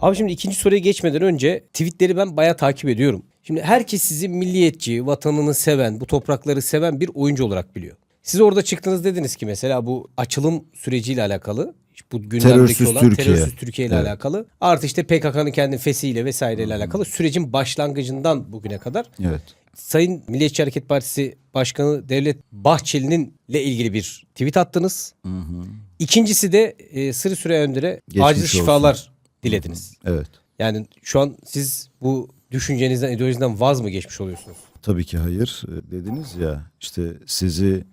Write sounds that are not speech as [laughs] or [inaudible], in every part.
Abi şimdi ikinci soruya geçmeden önce tweetleri ben bayağı takip ediyorum. Şimdi herkes sizi milliyetçi, vatanını seven, bu toprakları seven bir oyuncu olarak biliyor. Siz orada çıktınız dediniz ki mesela bu açılım süreciyle alakalı bu gündemdeki Terörsüz olan Türkiye. terörsüz Türkiye ile Evet. alakalı. Artı işte PKK'nın kendi fesiyle vesaireyle alakalı sürecin başlangıcından bugüne kadar Evet. Sayın Milliyetçi Hareket Partisi Başkanı Devlet Bahçeli'nin ile ilgili bir tweet attınız. İkincisi de e, Sırrı Süre Önder'e acil şifalar dilediniz. Evet. Yani şu an siz bu düşüncenizden, ideolojinizden vaz mı geçmiş oluyorsunuz? Tabii ki hayır. Ee, Dediniz ya işte sizi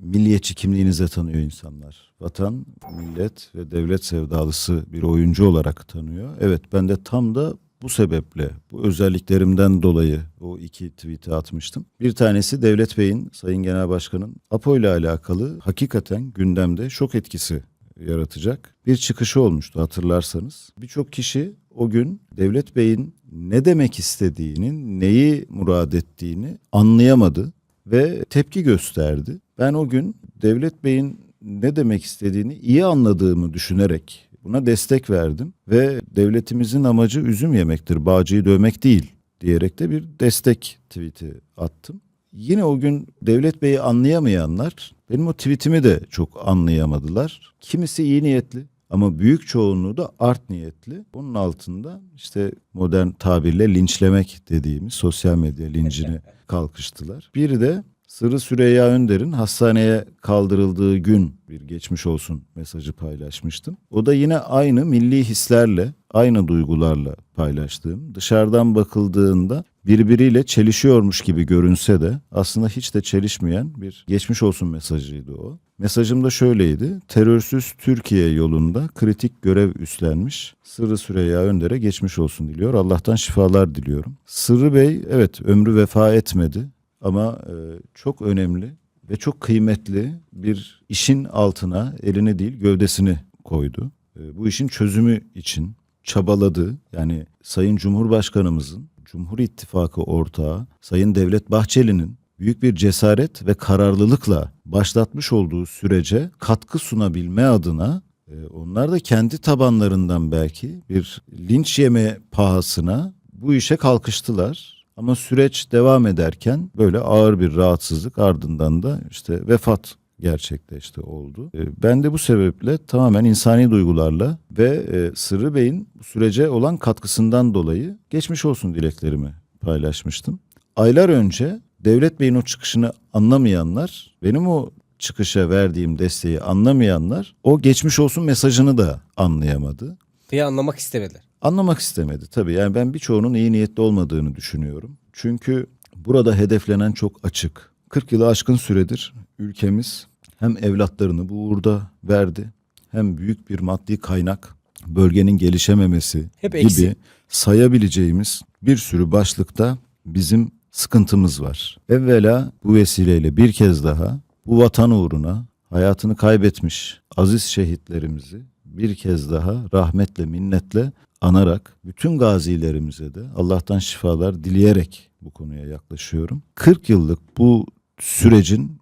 milliyetçi kimliğinize tanıyor insanlar. Vatan, millet ve devlet sevdalısı bir oyuncu olarak tanıyor. Evet ben de tam da bu sebeple, bu özelliklerimden dolayı o iki tweet'i atmıştım. Bir tanesi Devlet Bey'in, Sayın Genel Başkan'ın APO ile alakalı hakikaten gündemde şok etkisi yaratacak bir çıkışı olmuştu hatırlarsanız. Birçok kişi o gün Devlet Bey'in ne demek istediğini, neyi murad ettiğini anlayamadı ve tepki gösterdi. Ben o gün Devlet Bey'in ne demek istediğini iyi anladığımı düşünerek buna destek verdim ve devletimizin amacı üzüm yemektir, bağcıyı dövmek değil diyerek de bir destek tweet'i attım. Yine o gün Devlet Bey'i anlayamayanlar benim o tweetimi de çok anlayamadılar. Kimisi iyi niyetli ama büyük çoğunluğu da art niyetli. Onun altında işte modern tabirle linçlemek dediğimiz sosyal medya lincini kalkıştılar. Bir de Sırrı Süreyya Önder'in hastaneye kaldırıldığı gün bir geçmiş olsun mesajı paylaşmıştım. O da yine aynı milli hislerle, aynı duygularla paylaştığım. Dışarıdan bakıldığında birbiriyle çelişiyormuş gibi görünse de aslında hiç de çelişmeyen bir geçmiş olsun mesajıydı o. Mesajım da şöyleydi. Terörsüz Türkiye yolunda kritik görev üstlenmiş Sırrı Süreyya Önder'e geçmiş olsun diliyor. Allah'tan şifalar diliyorum. Sırrı Bey evet ömrü vefa etmedi ama e, çok önemli ve çok kıymetli bir işin altına elini değil gövdesini koydu. E, bu işin çözümü için çabaladı. Yani Sayın Cumhurbaşkanımızın Cumhur İttifakı ortağı Sayın Devlet Bahçeli'nin büyük bir cesaret ve kararlılıkla başlatmış olduğu sürece katkı sunabilme adına e, onlar da kendi tabanlarından belki bir linç yeme pahasına bu işe kalkıştılar. Ama süreç devam ederken böyle ağır bir rahatsızlık ardından da işte vefat gerçekleşti oldu. E, Ben de bu sebeple tamamen insani duygularla ve e, Sırrı Bey'in bu sürece olan katkısından dolayı geçmiş olsun dileklerimi paylaşmıştım. Aylar önce Devlet Bey'in o çıkışını anlamayanlar, benim o çıkışa verdiğim desteği anlamayanlar o geçmiş olsun mesajını da anlayamadı. Diye anlamak istemediler. Anlamak istemedi tabii. Yani ben birçoğunun iyi niyetli olmadığını düşünüyorum. Çünkü burada hedeflenen çok açık. 40 yılı aşkın süredir ülkemiz hem evlatlarını bu uğurda verdi hem büyük bir maddi kaynak bölgenin gelişememesi Hep gibi eksik. sayabileceğimiz bir sürü başlıkta bizim sıkıntımız var. Evvela bu vesileyle bir kez daha bu vatan uğruna hayatını kaybetmiş aziz şehitlerimizi bir kez daha rahmetle minnetle anarak bütün gazilerimize de Allah'tan şifalar dileyerek bu konuya yaklaşıyorum. 40 yıllık bu sürecin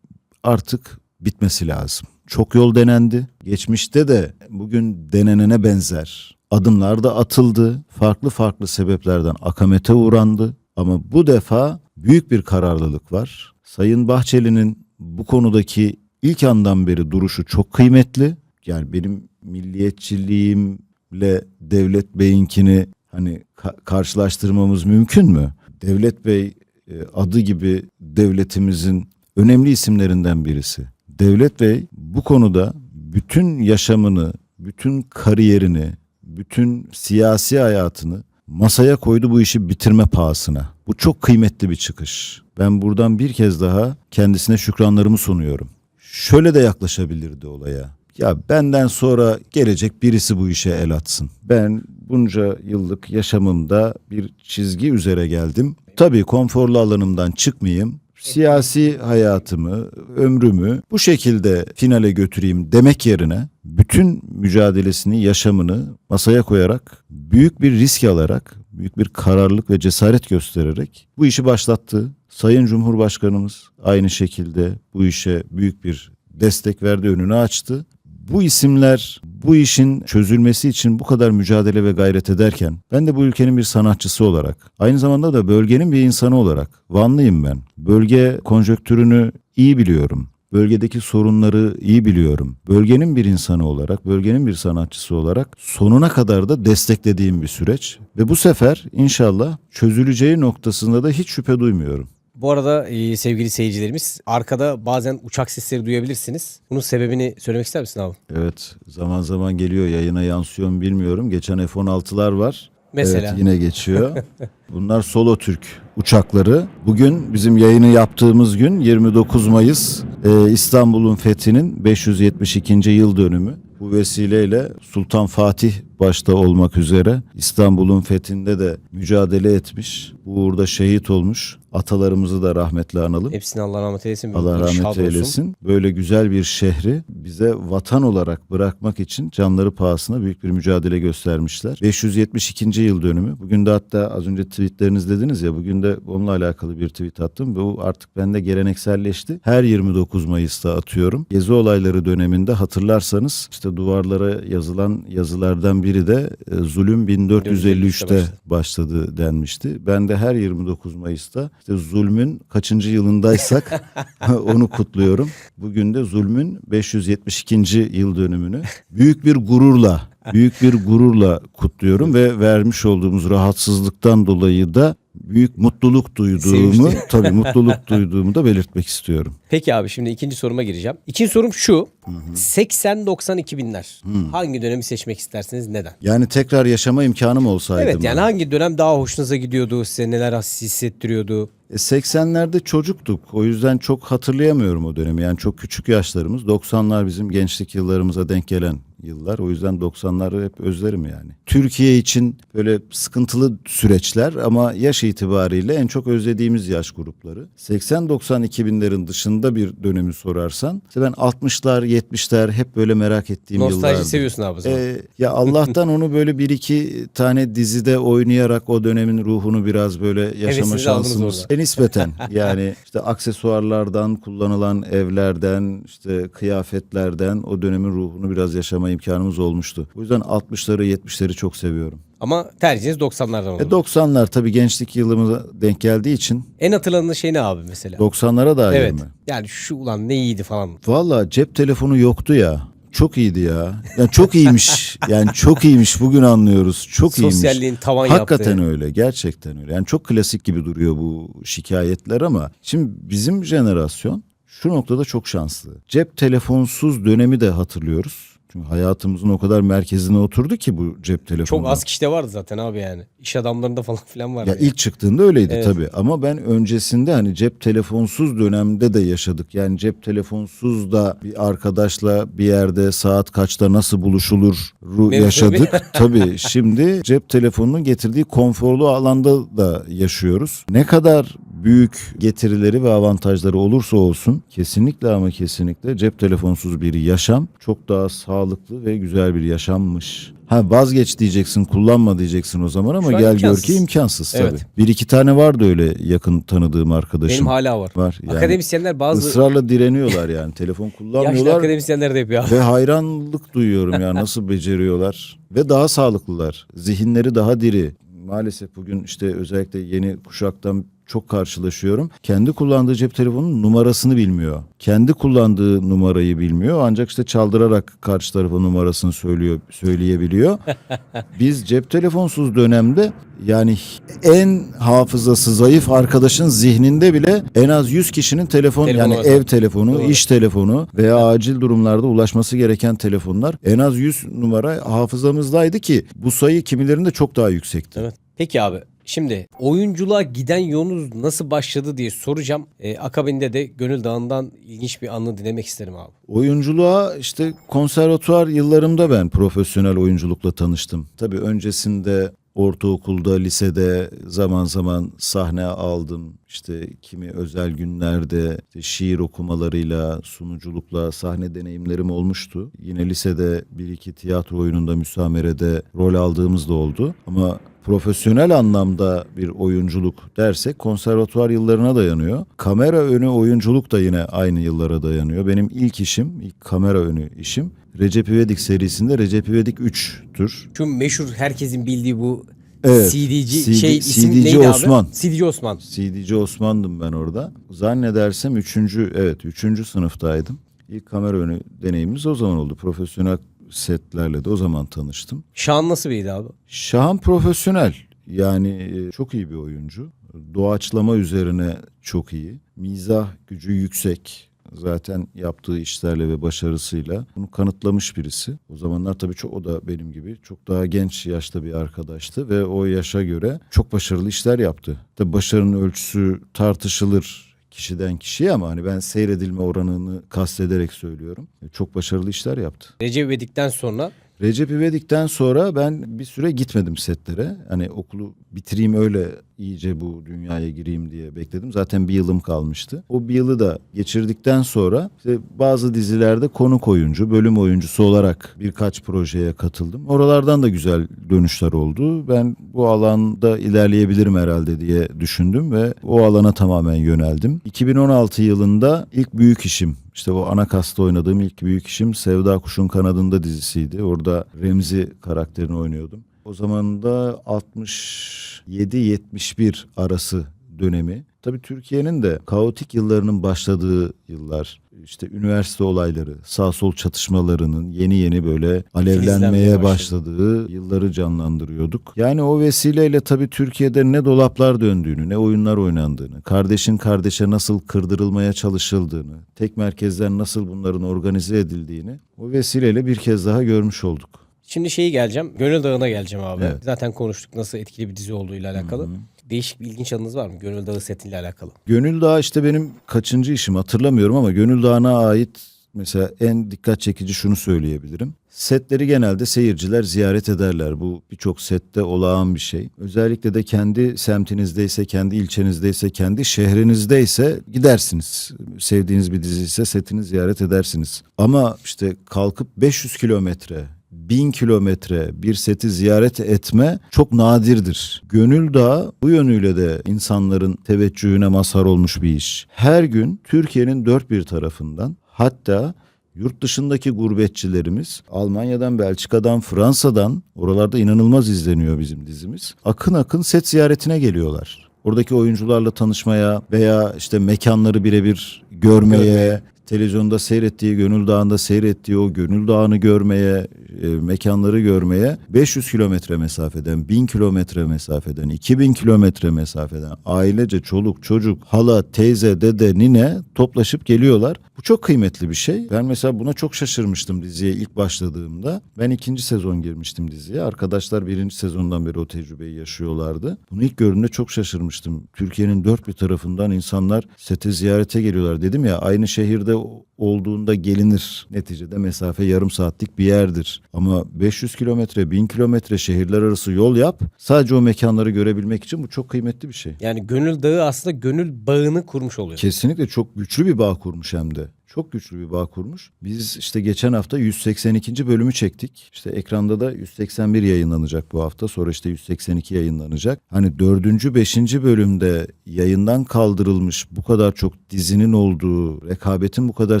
artık bitmesi lazım. Çok yol denendi. Geçmişte de bugün denenene benzer adımlar da atıldı. Farklı farklı sebeplerden akamete uğrandı. Ama bu defa büyük bir kararlılık var. Sayın Bahçeli'nin bu konudaki ilk andan beri duruşu çok kıymetli. Yani benim milliyetçiliğimle Devlet Bey'inkini hani ka- karşılaştırmamız mümkün mü? Devlet Bey e, adı gibi devletimizin önemli isimlerinden birisi. Devlet Bey bu konuda bütün yaşamını, bütün kariyerini, bütün siyasi hayatını masaya koydu bu işi bitirme pahasına. Bu çok kıymetli bir çıkış. Ben buradan bir kez daha kendisine şükranlarımı sunuyorum. Şöyle de yaklaşabilirdi olaya. Ya benden sonra gelecek birisi bu işe el atsın. Ben bunca yıllık yaşamımda bir çizgi üzere geldim. Tabii konforlu alanımdan çıkmayayım. Siyasi hayatımı, ömrümü bu şekilde finale götüreyim demek yerine bütün mücadelesini, yaşamını masaya koyarak, büyük bir risk alarak, büyük bir kararlılık ve cesaret göstererek bu işi başlattı. Sayın Cumhurbaşkanımız aynı şekilde bu işe büyük bir destek verdi, önünü açtı. Bu isimler bu işin çözülmesi için bu kadar mücadele ve gayret ederken ben de bu ülkenin bir sanatçısı olarak aynı zamanda da bölgenin bir insanı olarak Vanlıyım ben. Bölge konjöktürünü iyi biliyorum. Bölgedeki sorunları iyi biliyorum. Bölgenin bir insanı olarak, bölgenin bir sanatçısı olarak sonuna kadar da desteklediğim bir süreç. Ve bu sefer inşallah çözüleceği noktasında da hiç şüphe duymuyorum. Bu arada e, sevgili seyircilerimiz arkada bazen uçak sesleri duyabilirsiniz. Bunun sebebini söylemek ister misin abi? Evet zaman zaman geliyor yayına yansıyor mu bilmiyorum. Geçen F-16'lar var. Mesela. Evet yine geçiyor. [laughs] Bunlar Solo Türk uçakları. Bugün bizim yayını yaptığımız gün 29 Mayıs e, İstanbul'un fethinin 572. yıl dönümü. Bu vesileyle Sultan Fatih başta olmak üzere İstanbul'un fethinde de mücadele etmiş. Bu uğurda şehit olmuş. Atalarımızı da rahmetle analım. Hepsine Allah rahmet eylesin. Allah rahmet eylesin. Böyle güzel bir şehri bize vatan olarak bırakmak için canları pahasına büyük bir mücadele göstermişler. 572. yıl dönümü. Bugün de hatta az önce tweetleriniz dediniz ya bugün de onunla alakalı bir tweet attım. Bu artık bende gelenekselleşti. Her 29 Mayıs'ta atıyorum. Gezi olayları döneminde hatırlarsanız işte duvarlara yazılan yazılardan biri de e, zulüm 1453'te başladı denmişti. Ben de her 29 Mayıs'ta işte zulmün kaçıncı yılındaysak [laughs] onu kutluyorum. Bugün de zulmün 572. yıl dönümünü büyük bir gururla büyük bir gururla kutluyorum ve vermiş olduğumuz rahatsızlıktan dolayı da büyük mutluluk duyduğumu Sevinçli. tabii mutluluk duyduğumu da belirtmek istiyorum. Peki abi şimdi ikinci soruma gireceğim. İkinci sorum şu. 80-90-2000'ler. Hangi dönemi seçmek istersiniz? Neden? Yani tekrar yaşama imkanım olsaydı Evet yani hangi dönem daha hoşunuza gidiyordu? Size neler hissettiriyordu? E, 80'lerde çocuktuk. O yüzden çok hatırlayamıyorum o dönemi. Yani çok küçük yaşlarımız. 90'lar bizim gençlik yıllarımıza denk gelen yıllar. O yüzden 90'ları hep özlerim yani. Türkiye için böyle sıkıntılı süreçler ama yaş itibariyle en çok özlediğimiz yaş grupları. 80-90-2000'lerin dışında bir dönemi sorarsan işte ben 60'lar 70'ler hep böyle merak ettiğim Nostalji yıllardı. seviyorsun abi. Ee, ya Allah'tan onu böyle bir iki tane dizide oynayarak o dönemin ruhunu biraz böyle yaşama Hevesinizi şansımız. E, nispeten yani işte aksesuarlardan kullanılan evlerden işte kıyafetlerden o dönemin ruhunu biraz yaşama imkanımız olmuştu. O yüzden 60'ları 70'leri çok seviyorum. Ama tercihiniz 90'lardan oldu. E 90'lar tabii gençlik yılımıza denk geldiği için en hatırladığınız şey ne abi mesela? 90'lara dair evet. mi? Yani şu ulan ne iyiydi falan. Valla cep telefonu yoktu ya. Çok iyiydi ya. Yani çok iyiymiş. [laughs] Yani çok iyiymiş. Bugün anlıyoruz. Çok iyiymiş. Sosyalliğin tavan Hakikaten yaptığı. öyle. Gerçekten öyle. Yani çok klasik gibi duruyor bu şikayetler ama şimdi bizim jenerasyon şu noktada çok şanslı. Cep telefonsuz dönemi de hatırlıyoruz. Çünkü hayatımızın o kadar merkezine oturdu ki bu cep telefonu. Çok az kişide vardı zaten abi yani. İş adamlarında falan [laughs] filan vardı. Ya yani. ilk çıktığında öyleydi Evet. tabii ama ben öncesinde hani cep telefonsuz dönemde de yaşadık. Yani cep telefonsuz da bir arkadaşla bir yerde saat kaçta nasıl buluşulur ru yaşadık. [laughs] tabii [laughs] şimdi cep telefonunun getirdiği konforlu alanda da yaşıyoruz. Ne kadar büyük getirileri ve avantajları olursa olsun kesinlikle ama kesinlikle cep telefonsuz bir yaşam çok daha sağlıklı ve güzel bir yaşammış. Ha vazgeç diyeceksin, kullanma diyeceksin o zaman ama Şu an gel imkansız. gör ki imkansız tabii. Evet. Bir iki tane vardı öyle yakın tanıdığım arkadaşım. Benim hala var. var. Yani Akademisyenler bazı ısrarla direniyorlar yani. Telefon [laughs] yaşlı kullanmıyorlar akademisyenler de yapıyor. ve hayranlık duyuyorum ya nasıl beceriyorlar ve daha sağlıklılar. Zihinleri daha diri. Maalesef bugün işte özellikle yeni kuşaktan çok karşılaşıyorum. Kendi kullandığı cep telefonunun numarasını bilmiyor. Kendi kullandığı numarayı bilmiyor. Ancak işte çaldırarak karşı tarafa numarasını söylüyor, söyleyebiliyor. [laughs] Biz cep telefonsuz dönemde yani en hafızası zayıf arkadaşın zihninde bile en az 100 kişinin telefon Telefonu yani var. ev telefonu, Doğru. iş telefonu veya acil durumlarda ulaşması gereken telefonlar en az 100 numara hafızamızdaydı ki bu sayı kimilerinde çok daha yüksekti. Evet. Peki abi şimdi oyunculuğa giden yolunuz nasıl başladı diye soracağım. Ee, akabinde de Gönül Dağı'ndan ilginç bir anı dinlemek isterim abi. Oyunculuğa işte konservatuvar yıllarımda ben profesyonel oyunculukla tanıştım. Tabii öncesinde ortaokulda, lisede zaman zaman sahne aldım. İşte kimi özel günlerde işte şiir okumalarıyla, sunuculukla sahne deneyimlerim olmuştu. Yine lisede bir iki tiyatro oyununda, müsamerede rol aldığımız da oldu. Ama profesyonel anlamda bir oyunculuk dersek konservatuvar yıllarına dayanıyor. Kamera önü oyunculuk da yine aynı yıllara dayanıyor. Benim ilk işim, ilk kamera önü işim Recep İvedik serisinde Recep İvedik 3'tür. Şu meşhur herkesin bildiği bu Evet. CD'ci CD şey isim CD'ci neydi Osman. abi? CD'ci Osman. CD'ci Osman'dım ben orada. Zannedersem üçüncü, evet üçüncü sınıftaydım. İlk kamera önü deneyimimiz o zaman oldu. Profesyonel setlerle de o zaman tanıştım. Şahan nasıl biriydi abi? Şahan profesyonel. Yani e, çok iyi bir oyuncu. Doğaçlama üzerine çok iyi. Mizah gücü yüksek. Zaten yaptığı işlerle ve başarısıyla bunu kanıtlamış birisi. O zamanlar tabii çok o da benim gibi çok daha genç yaşta bir arkadaştı ve o yaşa göre çok başarılı işler yaptı. Tabii başarının ölçüsü tartışılır kişiden kişiye ama hani ben seyredilme oranını kastederek söylüyorum. Çok başarılı işler yaptı. Recep İvedik'ten sonra Recep İvedik'ten sonra ben bir süre gitmedim setlere. Hani okulu bitireyim öyle iyice bu dünyaya gireyim diye bekledim. Zaten bir yılım kalmıştı. O bir yılı da geçirdikten sonra işte bazı dizilerde konuk oyuncu, bölüm oyuncusu olarak birkaç projeye katıldım. Oralardan da güzel dönüşler oldu. Ben bu alanda ilerleyebilirim herhalde diye düşündüm ve o alana tamamen yöneldim. 2016 yılında ilk büyük işim işte o ana kasta oynadığım ilk büyük işim Sevda Kuş'un Kanadında dizisiydi. Orada Remzi karakterini oynuyordum. O zaman da 67-71 arası dönemi. Tabii Türkiye'nin de kaotik yıllarının başladığı yıllar. İşte üniversite olayları, sağ sol çatışmalarının yeni yeni böyle alevlenmeye başladı. başladığı yılları canlandırıyorduk. Yani o vesileyle tabii Türkiye'de ne dolaplar döndüğünü, ne oyunlar oynandığını, kardeşin kardeşe nasıl kırdırılmaya çalışıldığını, tek merkezden nasıl bunların organize edildiğini o vesileyle bir kez daha görmüş olduk. Şimdi şeyi geleceğim. Gönül Dağı'na geleceğim abi. Evet. Zaten konuştuk nasıl etkili bir dizi olduğuyla alakalı. Değişik bir ilginç anınız var mı? Gönül Dağı setiyle alakalı. Gönül Dağı işte benim kaçıncı işim hatırlamıyorum ama Gönül Dağı'na ait mesela en dikkat çekici şunu söyleyebilirim. Setleri genelde seyirciler ziyaret ederler. Bu birçok sette olağan bir şey. Özellikle de kendi semtinizdeyse, kendi ilçenizdeyse, kendi şehrinizdeyse gidersiniz. Sevdiğiniz bir dizi ise setini ziyaret edersiniz. Ama işte kalkıp 500 kilometre, 1000 kilometre bir seti ziyaret etme çok nadirdir. Gönül Dağı bu yönüyle de insanların teveccühüne mazhar olmuş bir iş. Her gün Türkiye'nin dört bir tarafından hatta yurt dışındaki gurbetçilerimiz Almanya'dan, Belçika'dan, Fransa'dan oralarda inanılmaz izleniyor bizim dizimiz. Akın akın set ziyaretine geliyorlar. Oradaki oyuncularla tanışmaya veya işte mekanları birebir Görmeye. Televizyonda seyrettiği, Gönül Dağı'nda seyrettiği o Gönül Dağı'nı görmeye, e, mekanları görmeye 500 kilometre mesafeden, 1000 kilometre mesafeden, 2000 kilometre mesafeden ailece çoluk, çocuk, hala, teyze, dede, nine toplaşıp geliyorlar. Bu çok kıymetli bir şey. Ben mesela buna çok şaşırmıştım diziye ilk başladığımda. Ben ikinci sezon girmiştim diziye. Arkadaşlar birinci sezondan beri o tecrübeyi yaşıyorlardı. Bunu ilk gördüğümde çok şaşırmıştım. Türkiye'nin dört bir tarafından insanlar sete ziyarete geliyorlar. Dedim ya aynı şehirde olduğunda gelinir. Neticede mesafe yarım saatlik bir yerdir. Ama 500 kilometre, 1000 kilometre şehirler arası yol yap. Sadece o mekanları görebilmek için bu çok kıymetli bir şey. Yani Gönül Dağı aslında gönül bağını kurmuş oluyor. Kesinlikle çok güçlü bir bağ kurmuş hem de. Çok güçlü bir bağ kurmuş. Biz işte geçen hafta 182. bölümü çektik. İşte ekranda da 181 yayınlanacak bu hafta. Sonra işte 182 yayınlanacak. Hani dördüncü, beşinci bölümde yayından kaldırılmış bu kadar çok dizinin olduğu, rekabetin bu kadar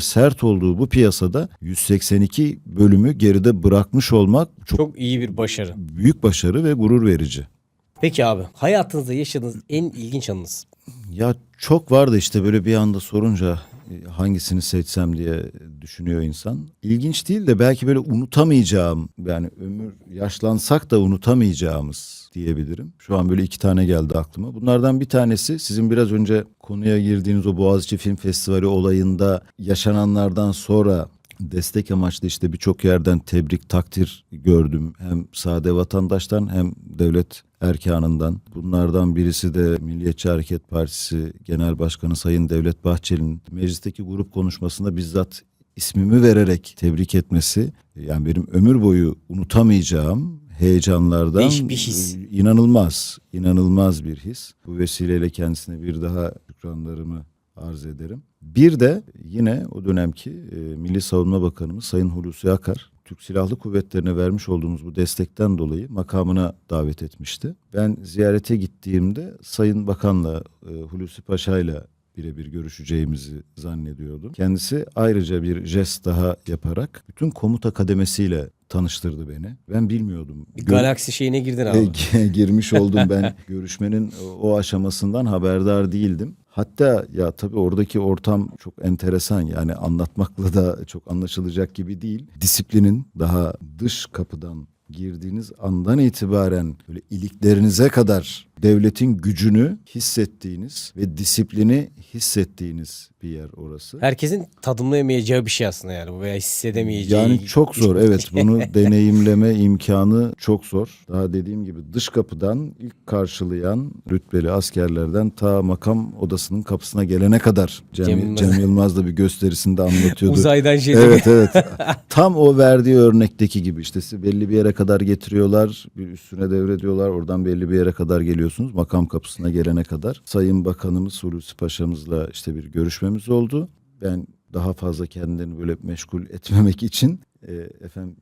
sert olduğu bu piyasada 182 bölümü geride bırakmış olmak çok, Çok iyi bir başarı. büyük başarı ve gurur verici. Peki abi hayatınızda yaşadığınız en ilginç anınız? Ya çok vardı işte böyle bir anda sorunca hangisini seçsem diye düşünüyor insan. İlginç değil de belki böyle unutamayacağım yani ömür yaşlansak da unutamayacağımız diyebilirim. Şu an böyle iki tane geldi aklıma. Bunlardan bir tanesi sizin biraz önce konuya girdiğiniz o Boğaziçi Film Festivali olayında yaşananlardan sonra destek amaçlı işte birçok yerden tebrik takdir gördüm. Hem sade vatandaştan hem devlet erkanından. Bunlardan birisi de Milliyetçi Hareket Partisi Genel Başkanı Sayın Devlet Bahçeli'nin meclisteki grup konuşmasında bizzat ismimi vererek tebrik etmesi yani benim ömür boyu unutamayacağım heyecanlardan bir his. inanılmaz, inanılmaz bir his. Bu vesileyle kendisine bir daha şükranlarımı arz ederim. Bir de yine o dönemki e, Milli Savunma Bakanımız Sayın Hulusi Akar Türk Silahlı Kuvvetleri'ne vermiş olduğumuz bu destekten dolayı makamına davet etmişti. Ben ziyarete gittiğimde Sayın Bakan'la e, Hulusi Paşa'yla birebir görüşeceğimizi zannediyordum. Kendisi ayrıca bir jest daha yaparak bütün komuta kademesiyle tanıştırdı beni. Ben bilmiyordum. Bir galaksi şeyine girdin e, abi. gi- [laughs] girmiş oldum ben görüşmenin o aşamasından haberdar değildim. Hatta ya tabii oradaki ortam çok enteresan yani anlatmakla da çok anlaşılacak gibi değil. Disiplinin daha dış kapıdan girdiğiniz andan itibaren böyle iliklerinize kadar devletin gücünü hissettiğiniz ve disiplini hissettiğiniz bir yer orası. Herkesin tadımlayamayacağı bir şey aslında yani bu veya hissedemeyeceği. Yani çok zor evet bunu [laughs] deneyimleme imkanı çok zor. Daha dediğim gibi dış kapıdan ilk karşılayan rütbeli askerlerden ta makam odasının kapısına gelene kadar Cem, Cem Cem, Yılmaz. Yılmaz da bir gösterisinde anlatıyordu. Uzaydan şey Evet evet. [laughs] Tam o verdiği örnekteki gibi işte belli bir yere kadar getiriyorlar, bir üstüne devrediyorlar. Oradan belli bir yere kadar geliyorsunuz. Makam kapısına gelene kadar. Sayın Bakanımız Hulusi Paşa'mızla işte bir görüşmemiz oldu. Ben daha fazla kendilerini böyle meşgul etmemek için e, efendim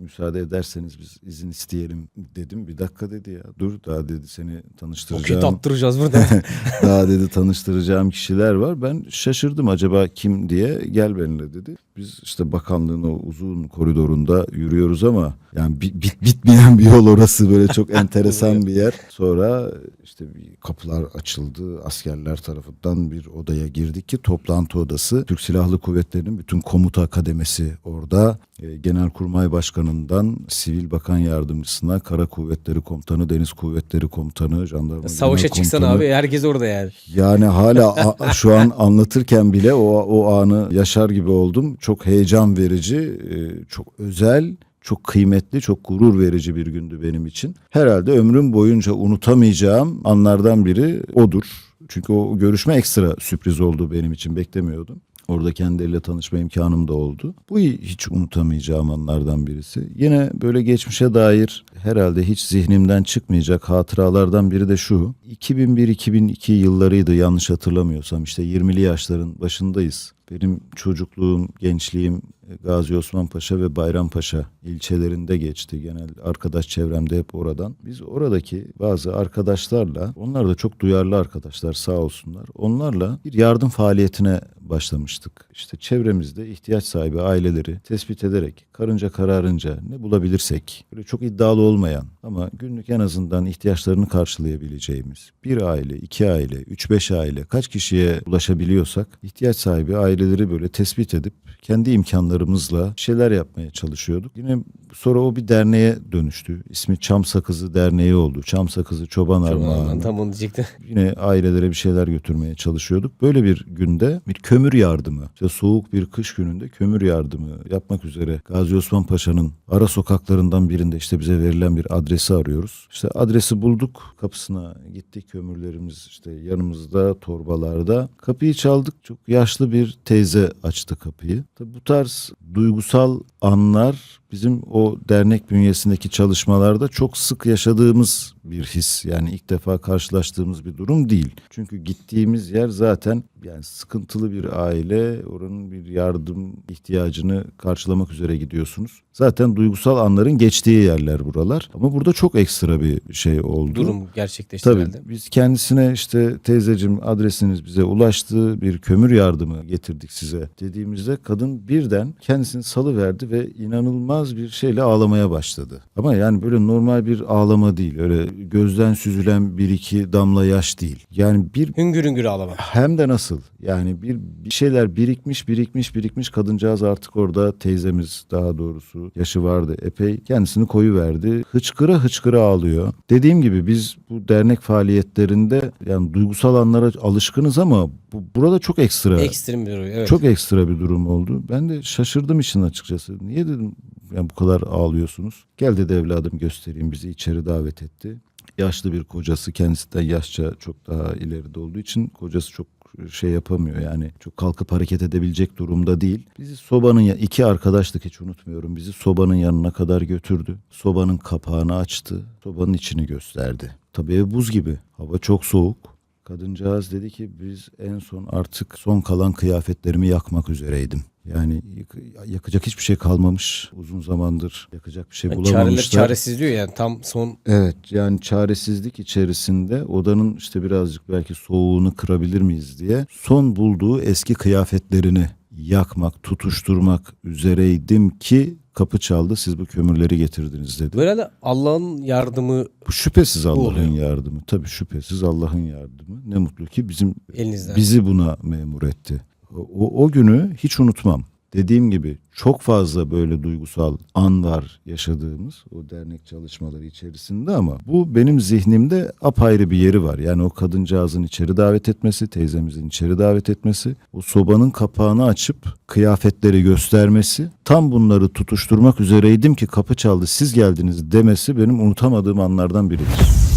müsaade ederseniz biz izin isteyelim dedim. Bir dakika dedi ya. Dur daha dedi seni tanıştıracağım. tattıracağız burada. [laughs] Daha dedi tanıştıracağım kişiler var. Ben şaşırdım acaba kim diye gel benimle dedi. Biz işte bakanlığın o uzun koridorunda yürüyoruz ama yani bit, bit- bitmeyen bir yol orası böyle çok [laughs] enteresan bir yer. Sonra işte bir kapılar açıldı. Askerler tarafından bir odaya girdik ki toplantı odası. Türk Silahlı Kuvvetleri'nin bütün komuta kademesi orada. E, Genelkurmay Başkanı'ndan Sivil Bakan Yardımcısına, Kara Kuvvetleri Komutanı, Deniz Kuvvetleri Komutanı, Jandarma Savaşa çıksan abi herkes orada yani. Yani hala [laughs] şu an anlatırken bile o o anı yaşar gibi oldum. Çok heyecan verici, e, çok özel, çok kıymetli, çok gurur verici bir gündü benim için. Herhalde ömrüm boyunca unutamayacağım anlardan biri odur. Çünkü o görüşme ekstra sürpriz oldu benim için beklemiyordum. Orada kendileriyle tanışma imkanım da oldu. Bu hiç unutamayacağım anlardan birisi. Yine böyle geçmişe dair herhalde hiç zihnimden çıkmayacak hatıralardan biri de şu. 2001-2002 yıllarıydı yanlış hatırlamıyorsam işte 20'li yaşların başındayız. Benim çocukluğum, gençliğim Gazi Osman Paşa ve Bayrampaşa ilçelerinde geçti. Genel arkadaş çevremde hep oradan. Biz oradaki bazı arkadaşlarla, onlar da çok duyarlı arkadaşlar sağ olsunlar. Onlarla bir yardım faaliyetine başlamıştık. İşte çevremizde ihtiyaç sahibi aileleri tespit ederek karınca kararınca ne bulabilirsek böyle çok iddialı olmayan ama günlük en azından ihtiyaçlarını karşılayabileceğimiz bir aile, iki aile, üç beş aile kaç kişiye ulaşabiliyorsak ihtiyaç sahibi aileleri böyle tespit edip kendi imkanlarımızla şeyler yapmaya çalışıyorduk. Yine sonra o bir derneğe dönüştü. İsmi Çam Sakızı Derneği oldu. Çam Sakızı Çoban Armağanı. tam onu diyecektim. [laughs] Yine ailelere bir şeyler götürmeye çalışıyorduk. Böyle bir günde bir kömür yardımı, işte soğuk bir kış gününde kömür yardımı yapmak üzere Gazi Osman Paşa'nın ara sokaklarından birinde işte bize verilen bir adresi arıyoruz. İşte adresi bulduk, kapısına gittik kömürlerimiz işte yanımızda, torbalarda. Kapıyı çaldık, çok yaşlı bir teyze açtı kapıyı. Tabii bu tarz duygusal anlar bizim o dernek bünyesindeki çalışmalarda çok sık yaşadığımız bir his. Yani ilk defa karşılaştığımız bir durum değil. Çünkü gittiğimiz yer zaten yani sıkıntılı bir aile, oranın bir yardım ihtiyacını karşılamak üzere gidiyorsunuz. Zaten duygusal anların geçtiği yerler buralar. Ama burada çok ekstra bir şey oldu. Durum gerçekleşti Tabii herhalde. biz kendisine işte teyzeciğim adresiniz bize ulaştı bir kömür yardımı getirdik size dediğimizde kadın birden kendisini salıverdi ve inanılmaz bir şeyle ağlamaya başladı. Ama yani böyle normal bir ağlama değil öyle gözden süzülen bir iki damla yaş değil. Yani bir Hüngür hüngür ağlama. hem de nasıl? Yani bir, bir şeyler birikmiş, birikmiş, birikmiş. Kadıncağız artık orada teyzemiz daha doğrusu yaşı vardı epey. Kendisini koyu verdi. Hıçkıra hıçkıra ağlıyor. Dediğim gibi biz bu dernek faaliyetlerinde yani duygusal anlara alışkınız ama bu, burada çok ekstra. Ekstrem bir durum. Evet. Çok ekstra bir durum oldu. Ben de şaşırdım işin açıkçası. Niye dedim yani bu kadar ağlıyorsunuz? Gel dedi evladım göstereyim bizi içeri davet etti. Yaşlı bir kocası kendisinden yaşça çok daha ileride olduğu için kocası çok şey yapamıyor yani çok kalkıp hareket edebilecek durumda değil. Bizi sobanın ya iki arkadaşlık hiç unutmuyorum. Bizi sobanın yanına kadar götürdü. Sobanın kapağını açtı. Sobanın içini gösterdi. Tabii ev buz gibi. Hava çok soğuk. Kadıncağız dedi ki biz en son artık son kalan kıyafetlerimi yakmak üzereydim. Yani yak- yakacak hiçbir şey kalmamış. Uzun zamandır yakacak bir şey Yani bulamamışlar. çaresiz diyor yani tam son Evet yani çaresizlik içerisinde odanın işte birazcık belki soğuğunu kırabilir miyiz diye son bulduğu eski kıyafetlerini yakmak, tutuşturmak üzereydim ki kapı çaldı siz bu kömürleri getirdiniz dedi. böyle de Allah'ın yardımı Bu şüphesiz Allah'ın yardımı. Tabii şüphesiz Allah'ın yardımı. Ne mutlu ki bizim elinizden. bizi buna memur etti. O, o günü hiç unutmam. Dediğim gibi çok fazla böyle duygusal an var yaşadığımız o dernek çalışmaları içerisinde ama bu benim zihnimde apayrı bir yeri var. Yani o kadıncağızın içeri davet etmesi, teyzemizin içeri davet etmesi, o sobanın kapağını açıp kıyafetleri göstermesi, tam bunları tutuşturmak üzereydim ki kapı çaldı siz geldiniz demesi benim unutamadığım anlardan biridir.